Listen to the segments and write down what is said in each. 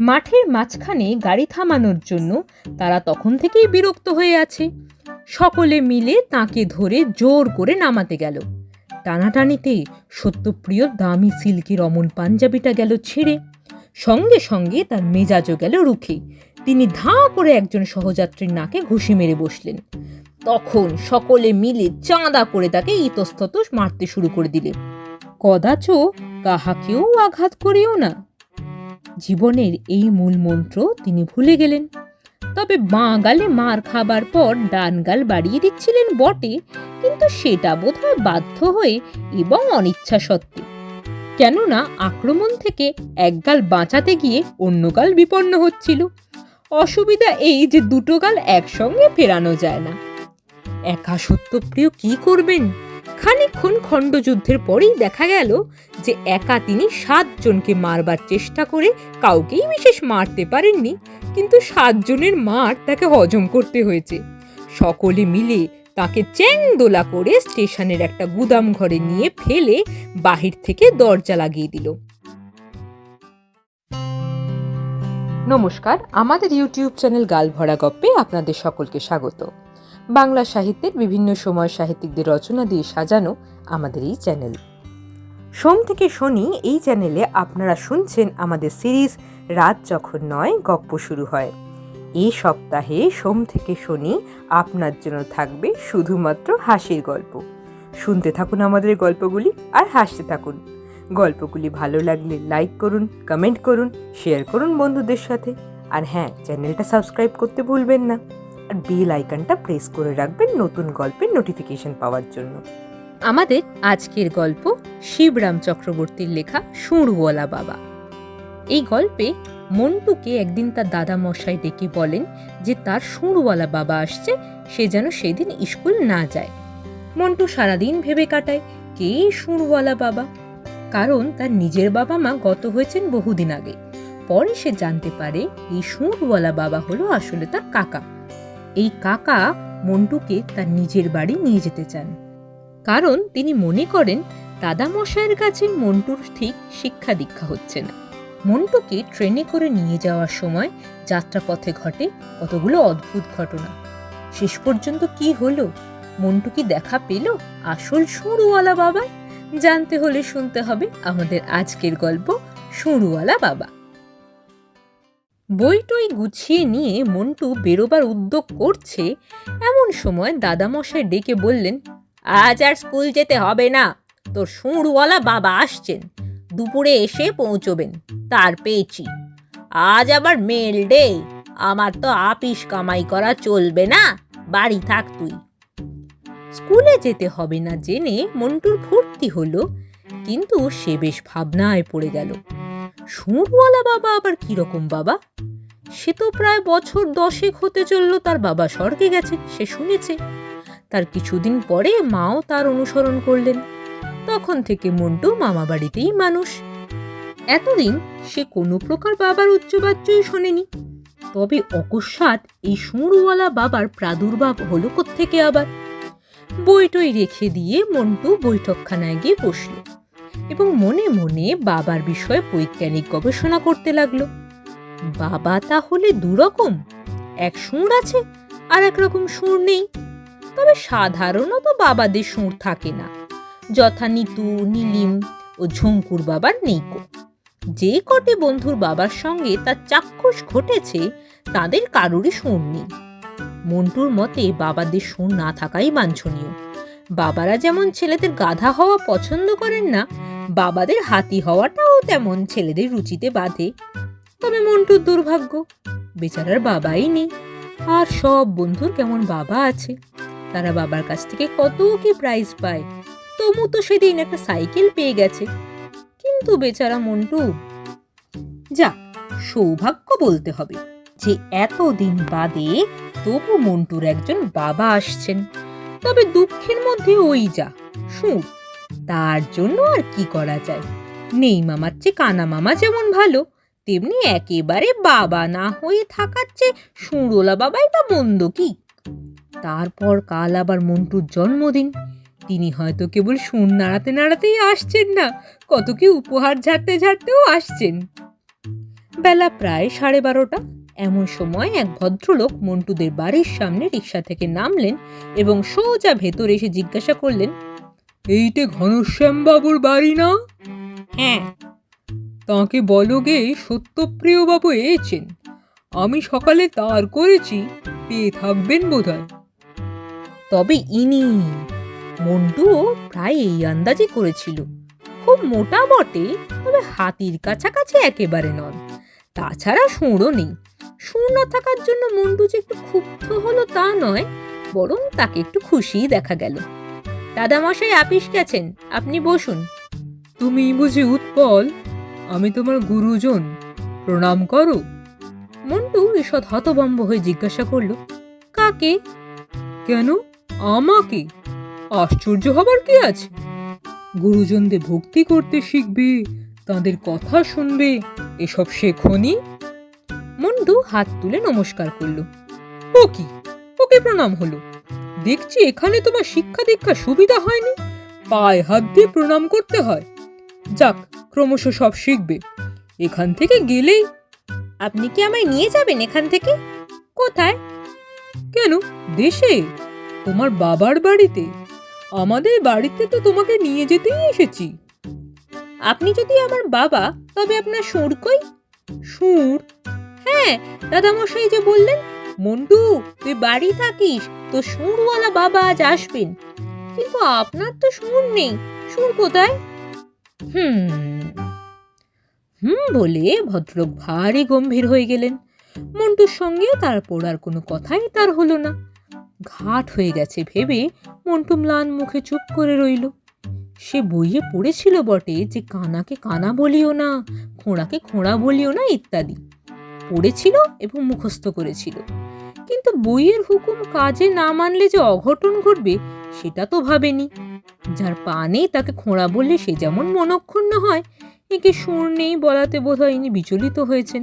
মাঠের মাঝখানে গাড়ি থামানোর জন্য তারা তখন থেকেই বিরক্ত হয়ে আছে। সকলে মিলে তাকে ধরে জোর করে নামাতে গেল। টানাটানিতে সত্যপ্রিয় দামি সিল্কের অমন পাঞ্জাবিটা গেল ছিঁড়ে। সঙ্গে সঙ্গে তার মেজাজও গেল রুখে। তিনি ধাঁ করে একজন সহযাত্রীর নাকে ঘুষি মেরে বসলেন। তখন সকলে মিলে চাঁদা করে তাকে ইতস্তত মারতে শুরু করে দিলে। কদাচ কাহাকেও আঘাত করিও না। জীবনের এই মূল মন্ত্র তিনি ভুলে গেলেন। তবে বাঁ গালে মার খাবার পর ডান গাল বাড়িয়ে দিচ্ছিলেন বটে, কিন্তু সেটা বোধহয় বাধ্য হয়ে এবং অনিচ্ছা সত্ত্বে কেননা আক্রমণ থেকে এক গাল বাঁচাতে গিয়ে অন্য গাল বিপন্ন হচ্ছিল। অসুবিধা এই যে দুটো গাল একসঙ্গে ফেরানো যায় না। একা সত্যপ্রিয় কি করবেন? খানিকক্ষণ খণ্ডযুদ্ধের পরেই দেখা গেল যে একা তিনি সাতজনকে মারবার চেষ্টা করে কাউকেই বিশেষ মারতে পারেননি, কিন্তু সাতজনের মার তাকে হজম করতে হয়েছে। সকলে মিলে তাকে চ্যাংদোলা করে স্টেশনের একটা গুদাম ঘরে নিয়ে ফেলে বাহির থেকে দরজা লাগিয়ে দিল। নমস্কার, আমাদের ইউটিউব চ্যানেল গাল ভরা গপ্পে আপনাদের সকলকে স্বাগত। বাংলা সাহিত্যের বিভিন্ন সময় সাহিত্যিকদের রচনা দিয়ে সাজানো আমাদের এই চ্যানেল। সোম থেকে শনি এই চ্যানেলে আপনারা শুনছেন আমাদের সিরিজ রাত যখন নয়, গপ্প শুরু হয়। এই সপ্তাহে সোম থেকে শনি আপনার জন্য থাকবে শুধুমাত্র হাসির গল্প। শুনতে থাকুন আমাদের গল্পগুলি আর হাসতে থাকুন। গল্পগুলি ভালো লাগলে লাইক করুন, কমেন্ট করুন, শেয়ার করুন বন্ধুদের সাথে। আর হ্যাঁ চ্যানেলটা সাবস্ক্রাইব করতে ভুলবেন না। আর বেল আইকনটা প্রেস করে রাখবেন নতুন গল্পের নোটিফিকেশন পাওয়ার জন্য। আমাদের আজকের গল্প শিবরাম চক্রবর্তীর লেখা সুরওয়ালা বাবা এই গল্পে মন্টুকে একদিন তার দাদা মশাই ডেকে বলেন যে তার সুরওয়ালা বাবা আসছে, সে যেন সেদিন স্কুল না যায়। মন্টু সারাদিন ভেবে কাটায়, কে সুরওয়ালা বাবা কারণ তার নিজের বাবা মা গত হয়েছেন বহুদিন আগে। পরে সে জানতে পারে, এই সুরওয়ালা বাবা হলো আসলে তার কাকা। এই কাকা মন্টুকে তার নিজের বাড়ি নিয়ে যেতে চান। কারণ তিনি মনে করেন দাদা মশাইয়ের কাছে মন্টুর ঠিক শিক্ষা দীক্ষা হচ্ছে না। মন্টুকে ট্রেনে করে নিয়ে যাওয়ার সময় যাত্রাপথে ঘটে কতগুলো অদ্ভুত ঘটনা। শেষ পর্যন্ত কি হলো? মন্টু কি দেখা পেল? আসল সুরওয়ালা বাবা? জানতে হলে শুনতে হবে আমাদের আজকের গল্প সুরওয়ালা বাবা। বইটই গুছিয়ে নিয়ে মন্টু বেরোবার উদ্যোগ করছে, এমন সময় দাদামশাই ডেকে বললেন, আজ আর স্কুল যেতে হবে না, তোর সুরওয়ালা বাবা আসছেন, দুপুরে এসে পৌঁছবেন, তার পেয়েছি। আজ আবার মেল ডে, আমার তো আপিস কামাই করা চলবে না, বাড়ি থাক তুই। স্কুলে যেতে হবে না জেনে মন্টুর ফুর্তি হলো, কিন্তু সে বেশ ভাবনায় পড়ে গেল। সুরওয়ালা বাবা আবার কীরকম বাবা? সে তো প্রায় বছর দশেক হতে চলল তার বাবা স্বর্গে গেছে, সে শুনেছে। তার কিছুদিন পরে মাও তার অনুসরণ করলেন। তখন থেকে মন্টু মামা বাড়িতেই মানুষ। এতদিন সে কোনো প্রকার বাবার উচ্চবাচ্যই শোনেনি। তবে অকস্মাৎ এই সুরওয়ালা বাবার প্রাদুর্ভাব হলো থেকে আবার? বইটই রেখে দিয়ে মন্টু বৈঠকখানায় গিয়ে বসল। এবং মনে মনে বাবার বিষয়ে বৈজ্ঞানিক গবেষণা করতে লাগল। বাবা তাহলে দুরকম, এক সুর আছে আর এক রকম সুর নেই। তবে সাধারণত বাবাদের সুর থাকে না। যথা নিতু, নীলিম ও ঝঙ্কুর বাবার নেইকো। যে কটি বন্ধুর বাবার সঙ্গে তার চাক্ষুষ ঘটেছে, তাদের কারোরই সুর নেই। মন্টুর মতে বাবাদের সুর না থাকাই বাঞ্ছনীয়। বাবারা যেমন ছেলেদের গাধা হওয়া পছন্দ করেন না বাবাদের হাতি হওয়াটাও তেমন ছেলেদের রুচিতে বাঁধে। তবে মন্টুর দুর্ভাগ্য, বেচারার বাবাই নেই। আর সব বন্ধুর কেমন বাবা আছে? তারা বাবার কাছ থেকে কত কি প্রাইজ পায়? তবু তো সেদিন একটা সাইকেল পেয়ে গেছে। কিন্তু বেচারা মন্টু যাক সৌভাগ্য বলতে হবে যে এতদিন বাদে তবু মন্টুর একজন বাবা আসছেন। তবে দুঃখের মধ্যে ওই যা সুর তার জন্য আর কি করা যায়? নেই মামার চেয়ে কানা মামা যেমন ভালো, তেমনি একেবারে বাবা না হয়ে থাকার চেয়ে সুরোলা বাবাই বা মন্দ কি? তারপর কাল আবার মন্টুর জন্মদিন। তিনি হয়তো কেবল সুর নাড়াতে নাড়াতেই আসছেন না, কত কি উপহার ঝাড়তে ঝাড়তেও আসছেন। বেলা প্রায় সাড়ে বারোটা। এমন সময় এক ভদ্রলোক মন্টুদের বাড়ির সামনে রিক্সা থেকে নামলেন এবং সোজা ভেতরে এসে জিজ্ঞাসা করলেন এইটে ঘনশ্যাম বাবুর বাড়ি না? হ্যাঁ। তাকে বলো গে সত্যপ্রিয় বাবু এসেছেন। আমি সকালে তার করেছি পেয়ে থাকবেন বোধহয়। তবে ইনি মন্টুও প্রায় এই আন্দাজে করেছিল। খুব মোটা বটে তবে হাতির কাছাকাছি একেবারে নন। তাছাড়া সুরও নেই। সুর না থাকার জন্য মন্টু যে একটু ক্ষুব্ধ হলো তা নয় বরং তাকে একটু খুশিই দেখা গেল। দাদামশাই আপিস গেছেন, আপনি বসুন। তুমি বুঝি উৎপল? আমি তোমার গুরুজন, প্রণাম করো। মন্টু ঈষৎ হতভম্ব হয়ে জিজ্ঞাসা করল, কাকে? কেন? আমাকে? আশ্চর্য হবার কি আছে? গুরুজনদের ভক্তি করতে শিখবে, তাদের কথা শুনবে, এসব শেখনি? মন্টু হাত তুলে নমস্কার করল। ও কি? ওকে প্রণাম হলো। দেখছি এখানে তোমার শিক্ষা দীক্ষা সুবিধা হয়নি। পায়ে হাত দিয়ে প্রণাম করতে হয়। যাক ক্রমশ সব শিখবে। এখান থেকে গেলেই। আপনি কি আমায় নিয়ে যাবেন এখান থেকে? কোথায়? কেন? দেশে। তোমার বাবার বাড়িতে। আমাদের বাড়িতে তো তোমাকে নিয়ে যেতেই এসেছি। আপনি যদি আমার বাবা তবে আপনার সুর কই? সুর? হ্যাঁ দাদামশাই যে বললেন মন্টু, তুই বাড়ি থাকিস তো সুরওয়ালা বাবা আজ আসবেন। কিন্তু আপনার তো সুর নেই, সুর কোথায়? হুম হুম বলে ভদ্রলোক ভারী গম্ভীর হয়ে গেলেন। মন্টুর সঙ্গেও তারপর আর কোনো কথাই তার হলো না। ঘাট হয়ে গেছে ভেবে মন্টু ম্লান মুখে চুপ করে রইল। সে বইয়ে পড়েছিল বটে যে কানাকে কানা বলিও না, খোঁড়াকে খোঁড়া বলিও না ইত্যাদি। পড়েছিল এবং মুখস্থ করেছিল। কিন্তু বইয়ের হুকুম কাজে না মানলে যে অঘটন ঘটবে, সেটা তো ভাবেনি। যার পা নেই তাকে খোঁড়া বললে সে যেমন মনক্ষুণ্ণ হয়, একে সুর নেই বলাতে বোধহয় ইনি বিচলিত হয়েছেন।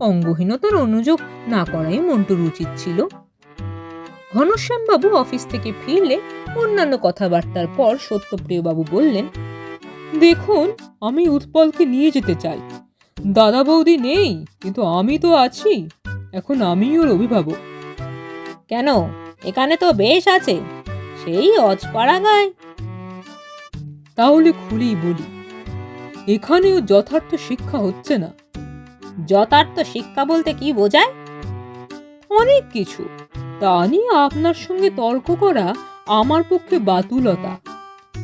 অঙ্গহীনতার অনুযোগ না করাই মন্টুর উচিত ছিল। ঘনশ্যামবাবু অফিস থেকে ফিরলে অন্যান্য কথাবার্তার পর সত্যপ্রিয়বাবু বললেন, দেখুন, আমি উৎপলকে নিয়ে যেতে চাই। দাদা বৌদি নেই, কিন্তু আমি তো আছি। এখন আমি ওর অভিভাবক। কেন? এখানে তো বেশ আছে। সেই অজপাড়াগায় তাহলে খুলেই বলি এখানেও যথার্থ শিক্ষা হচ্ছে না। যথার্থ শিক্ষা বলতে কি বোঝায়? অনেক কিছু। তা নিয়ে আপনার সঙ্গে তর্ক করা আমার পক্ষে বাতুলতা।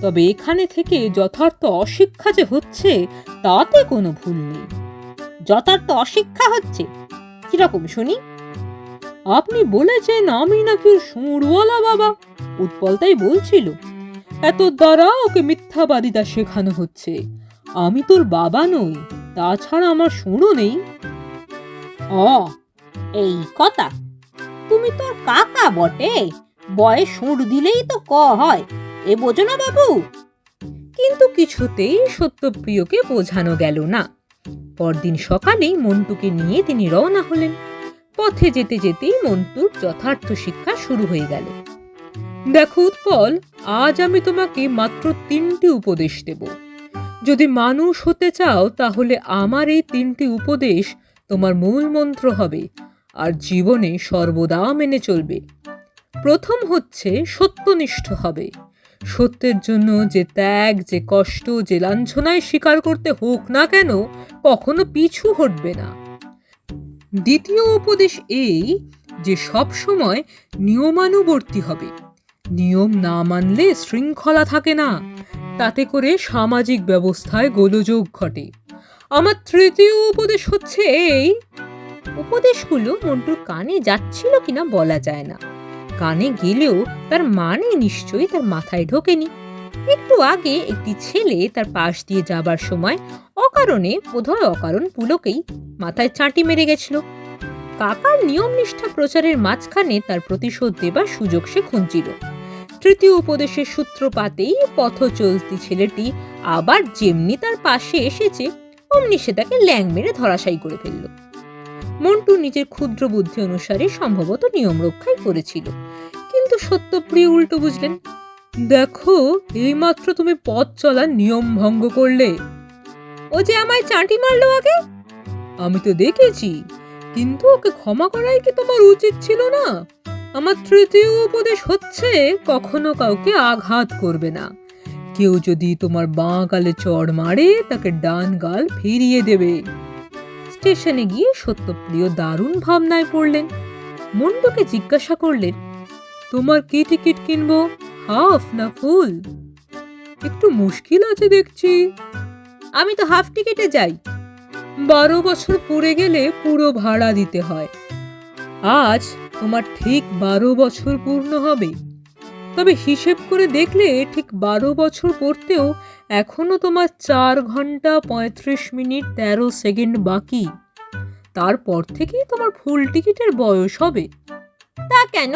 তবে এখানে থেকে যথার্থ অশিক্ষা যে হচ্ছে তাতে কোনো ভুল নেই। যথার্থ অশিক্ষা হচ্ছে? কীরকম শুনি? আপনি বলেছেন আমি নাকি সুরওয়ালা বাবা উৎপল তাই বলছিল। এত দ্বারা ওকে মিথ্যাবাদিতা শেখানো হচ্ছে। আমি তোর বাবা নই তাছাড়া আমার সুরও নেই। অ এই কথা। তুমি তোর কাকা বটে বয়স সুর দিলেই তো ক হয় এ বোঝো না বাবু। কিন্তু কিছুতেই সত্যপ্রিয়কে বোঝানো গেল না। পরদিন সকালেই মন্টুকে নিয়ে তিনি রওনা হলেন। পথে যেতে যেতেই মন্টুর যথার্থ শিক্ষা শুরু হয়ে গেল। দেখো উৎপল, আজ আমি তোমাকে মাত্র তিনটি উপদেশ দেব। যদি মানুষ হতে চাও, তাহলে আমার এই তিনটি উপদেশ তোমার মূল মন্ত্র হবে, আর জীবনে সর্বদা মেনে চলবে। প্রথম হচ্ছে, সত্যনিষ্ঠ হবে। সত্যের জন্য যে ত্যাগ, যে কষ্ট, যে লাঞ্ছনায় স্বীকার করতে হোক না কেন, কখনো পিছু হটবে না। দ্বিতীয় উপদেশ এই যে সব সময় নিয়মানুবর্তী হবে। নিয়ম না মানলে শৃঙ্খলা থাকে না। তাতে করে সামাজিক ব্যবস্থায় গোলযোগ ঘটে। আমার তৃতীয় উপদেশ হচ্ছে এই। উপদেশগুলো মন্টুর কানে যাচ্ছিল কিনা বলা যায় না। কানে গেলেও তার মানে নিশ্চয়ই তার মাথায় ঢোকেনি। একটু আগে একটি ছেলে তার পাশ দিয়ে যাবার সময় অকারণে, বোধহয় অকারণ পুলকেই মাথায় চাঁটি মেরে গেছিল। কাকার নিয়ম নিষ্ঠা প্রচারের মাঝখানে তার প্রতিশোধ দেবার সুযোগ সে খুঁজছিল। তৃতীয় উপদেশের সূত্রপাতেই পথ চলতি ছেলেটি আবার যেমনি তার পাশে এসেছে, অমনি সে তাকে ল্যাং মেরে ধরাশায়ী করে ফেলল। মন্টু নিজের ক্ষুদ্র বুদ্ধি অনুসারে সম্ভবত নিয়ম রক্ষাই করেছিল। কিন্তু সত্যপ্রিয় উল্টো বুঝলেন দেখো, এইমাত্র তুমি পথ চলার নিয়ম ভঙ্গ করলে। ও যে আমায় চাঁটি মারলো আগে? আমি তো দেখেছি, কিন্তু ওকে ক্ষমা করাই কি তোমার উচিত ছিল না? আমার তৃতীয় উপদেশ হচ্ছে, কখনো কাউকে আঘাত করবে না। কেউ যদি তোমার বাঁ গালে চড় মারে, তাকে ডান গাল ফিরিয়ে দেবে। স্টেশনে গিয়ে সত্যপ্রিয় দারুণ ভাবনায় পড়লেন। মন্ডুকে জিজ্ঞাসা করলেন, তোমার কি টিকিট কিনবো? হাফ না ফুল? একটু মুশকিল আছে দেখছি। আমি তো হাফ টিকিটে যাই। বারো বছর পড়ে গেলে পুরো ভাড়া দিতে হয়। আজ তোমার ঠিক বারো বছর পূর্ণ হবে। তবে হিসেব করে দেখলে ঠিক বারো বছর পড়তেও এখনও তোমার চার ঘণ্টা পঁয়ত্রিশ মিনিট তেরো সেকেন্ড বাকি। তারপর থেকেই তোমার ফুল টিকিটের বয়স হবে। তা কেন?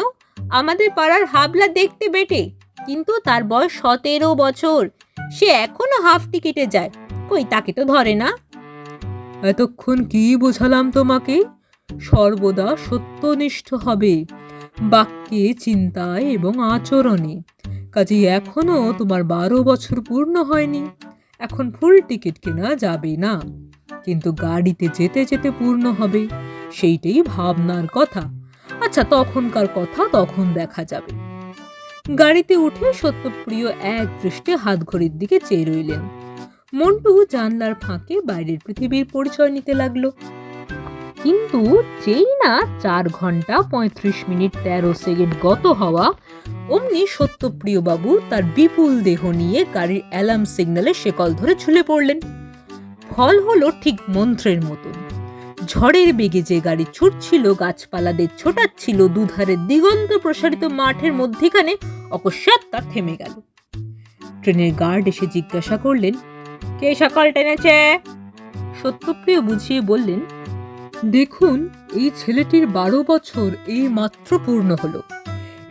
আমাদের পাড়ার হাবলা দেখতে বেটে। কিন্তু তার বয়স সতেরো বছর। সে এখনও হাফ টিকিটে যায়। কই, তাকে তো ধরে না। এতক্ষণ কি বোঝালাম তোমাকে? সর্বদা সত্যনিষ্ঠ হবে। বাক্যে, চিন্তায় এবং আচরণে। কাজেই এখনও তোমার বারো বছর পূর্ণ হয়নি। এখন ফুল টিকিট কেনা যাবে না। কিন্তু গাড়িতে যেতে যেতে পূর্ণ হবে। সেইটাই ভাবনার কথা। আচ্ছা তখনকার কথা তখন দেখা যাবে। গাড়িতে উঠে সত্যপ্রিয় এক দৃষ্টে হাত ঘড়ির দিকে চেয়ে রইলেন। মন্টু জানলার ফাঁকে বাইরের পৃথিবীর পরিচয় নিতে লাগল। কিন্তু যেই না চার ঘণ্টা পঁয়ত্রিশ মিনিট তেরো সেকেন্ড গত হওয়া, অমনি সত্যপ্রিয় বাবু তার বিপুল দেহ নিয়ে গাড়ির অ্যালার্ম সিগন্যালে শেকল ধরে ঝুলে পড়লেন। ফল হলো ঠিক মন্ত্রের মতন। ঝড়ের বেগে যে গাড়ি ছুটছিল, গাছপালাদের ছোটাচ্ছিল দুধারের দিগন্ত প্রসারিত মাঠের মধ্যেখানে অকস্মাৎ তা থেমে গেল। ট্রেনের গার্ড এসে জিজ্ঞাসা করলেন, কে সকাল টেনেছে? সত্যপ্রিয় বুঝিয়ে বললেন, দেখুন, এই ছেলেটির বারো বছর এই মাত্র পূর্ণ হলো।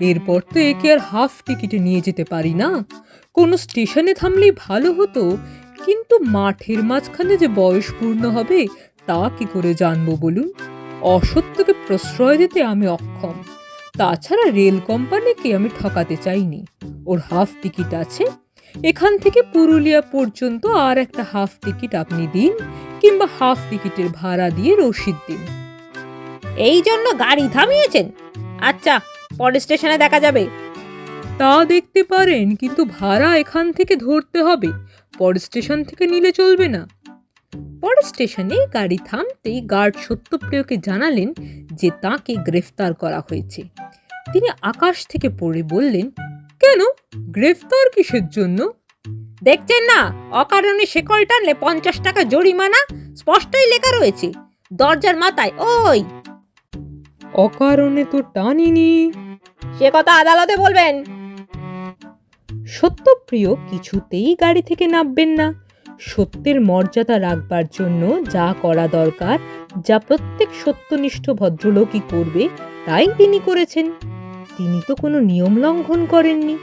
এরপর তো একে আর হাফ টিকিটে নিয়ে যেতে পারি না। কোনো স্টেশনে থামলেই ভালো হতো, কিন্তু মাঠের মাঝখানে যে বয়স পূর্ণ হবে তা কি করে জানব বলুন? অসত্যকে প্রশ্রয় দিতে আমি অক্ষম। তাছাড়া রেল কোম্পানিকে আমি ঠকাতে চাইনি। ওর হাফ টিকিট আছে। এখান থেকে পুরুলিয়া পর্যন্ত আর একটা হাফ টিকিট আপনি দিন কিংবা হাফ টিকিটের ভাড়া দিয়ে রসিদ দিন। এই জন্য গাড়ি থামিয়েছেন? আচ্ছা পরের স্টেশনে দেখা যাবে। তা দেখতে পারেন কিন্তু ভাড়া এখান থেকে ধরতে হবে। পরের স্টেশন থেকে নিলে চলবে না। পরের স্টেশনে গাড়ি থামতেই গার্ড সত্যপ্রিয়কে জানালেন যে তাকে গ্রেফতার করা হয়েছে। তিনি আকাশ থেকে পড়ে বললেন কেন? গ্রেফতার কিসের জন্য? দেখছেন না অকারণে শেকল টানলে পঞ্চাশ টাকা জরিমানা? স্পষ্টই লেখা রয়েছে দরজার মাথায় ওই! অকারণে তো টানিনি? সে কথা আদালতে বলবেন। সত্যপ্রিয় কিছুতেই গাড়ি থেকে নামবেন না। সত্যের মর্যাদা রাখবার জন্য যা করা দরকার, যা প্রত্যেক সত্যনিষ্ঠ ভদ্রলোকই করবে, তাই তিনি করেছেন। তিনি তো কোনো নিয়ম লঙ্ঘন করেননি,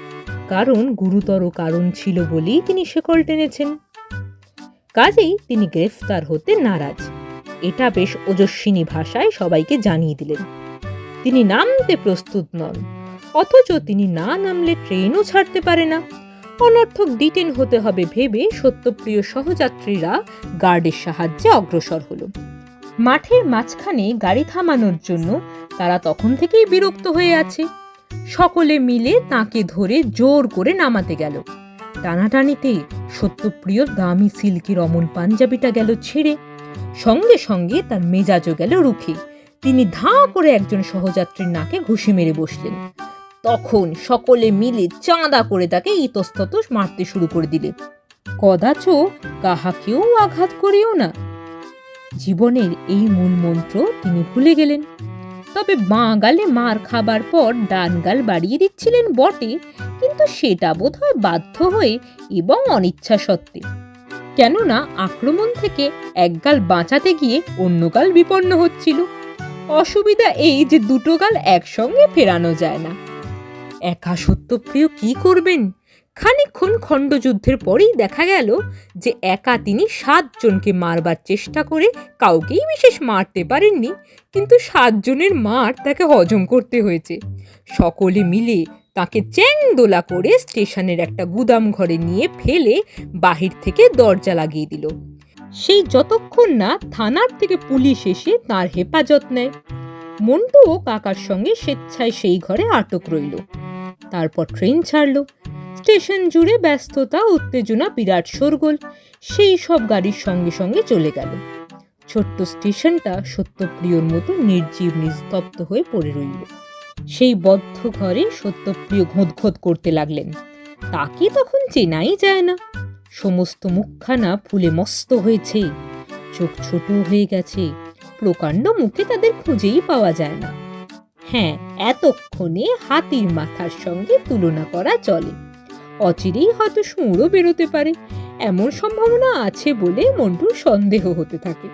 কারণ গুরুতর কারণ ছিল বলেই তিনি শেকল টেনেছেন। কাজেই তিনি গ্রেফতার হতে নারাজ। এটা বেশ ওজস্বিনী ভাষায় সবাইকে জানিয়ে দিলেন। তিনি নামতে প্রস্তুত নন, অথচ তিনি না নামলে ট্রেনও ছাড়তে পারে না। অনর্থক ডিটেন হতে হবে ভেবে সত্যপ্রিয় সহযাত্রীরা গার্ডের সাহায্যে অগ্রসর হলো। মাঠের মাঝখানে গাড়ি থামানোর জন্য তারা তখন থেকেই বিরক্ত হয়ে আছে। সকলে মিলে তাকে ধরে জোর করে নামাতে গেল। টানাটানিতে সত্যপ্রিয়র দামি সিল্কের অমন পাঞ্জাবিটা গেল ছেড়ে। সঙ্গে সঙ্গে তার মেজাজও গেল রুখে। তিনি ধাঁ করে একজন সহযাত্রীর নাকে ঘুষি মেরে বসলেন। তখন সকলে মিলে চাঁদা করে তাকে ইতস্তত মারতে শুরু করে দিলে। কদাচ কাহাকেও আঘাত করিও না। জীবনের এই মূল মন্ত্র তিনি ভুলে গেলেন। তবে বাঁ গালে মার খাবার পর ডান গাল বাড়িয়ে দিচ্ছিলেন বটে, কিন্তু সেটা বোধ হয় বাধ্য হয়ে এবং অনিচ্ছা সত্ত্বে। কেননা আক্রমণ থেকে এক গাল বাঁচাতে গিয়ে অন্য গাল বিপন্ন হচ্ছিল। অসুবিধা এই যে দুটো গাল একসঙ্গে ফেরানো যায় না। একা সত্যপ্রিয় কি করবেন? খানিকক্ষণ খণ্ডযুদ্ধের পরেই দেখা গেল যে একা তিনি সাতজনকে মারবার চেষ্টা করে কাউকেই বিশেষ মারতে পারেননি, কিন্তু সাতজনের মার তাকে হজম করতে হয়েছে। সকলে মিলে তাকে চ্যাংদোলা করে স্টেশনের একটা গুদাম ঘরে নিয়ে ফেলে বাহির থেকে দরজা লাগিয়ে দিল। সেই যতক্ষণ না থানার থেকে পুলিশ এসে তার হেফাজত নেয়। মন্টুও কাকার সঙ্গে স্বেচ্ছায় সেই ঘরে আটক রইল। তারপর ট্রেন ছাড়ল। স্টেশন জুড়ে ব্যস্ততা, উত্তেজনা, বিরাট শোরগোল, সেই সব গাড়ির সঙ্গে সঙ্গে চলে গেল। ছোট্ট স্টেশনটা সত্যপ্রিয়র মতো নির্জীব, নিস্তব্ধ হয়ে পড়ে রইল। সেই বদ্ধ ঘরে সত্যপ্রিয় ঘোঁত করতে লাগলেন। তাকে তখন চেনাই যায় না। সমস্ত মুখখানা ফুলে মস্ত হয়েছে। চোখ ছোট হয়ে গেছে। প্রকাণ্ড মুখে তাদের খুঁজেই পাওয়া যায় না। হ্যাঁ এতক্ষণে হাতির মাথার সঙ্গে তুলনা করা চলে। অচিরেই হয়তো সুঁড়ও বেরোতে পারে। এমন সম্ভাবনা আছে বলে মন্টুর সন্দেহ হতে থাকে।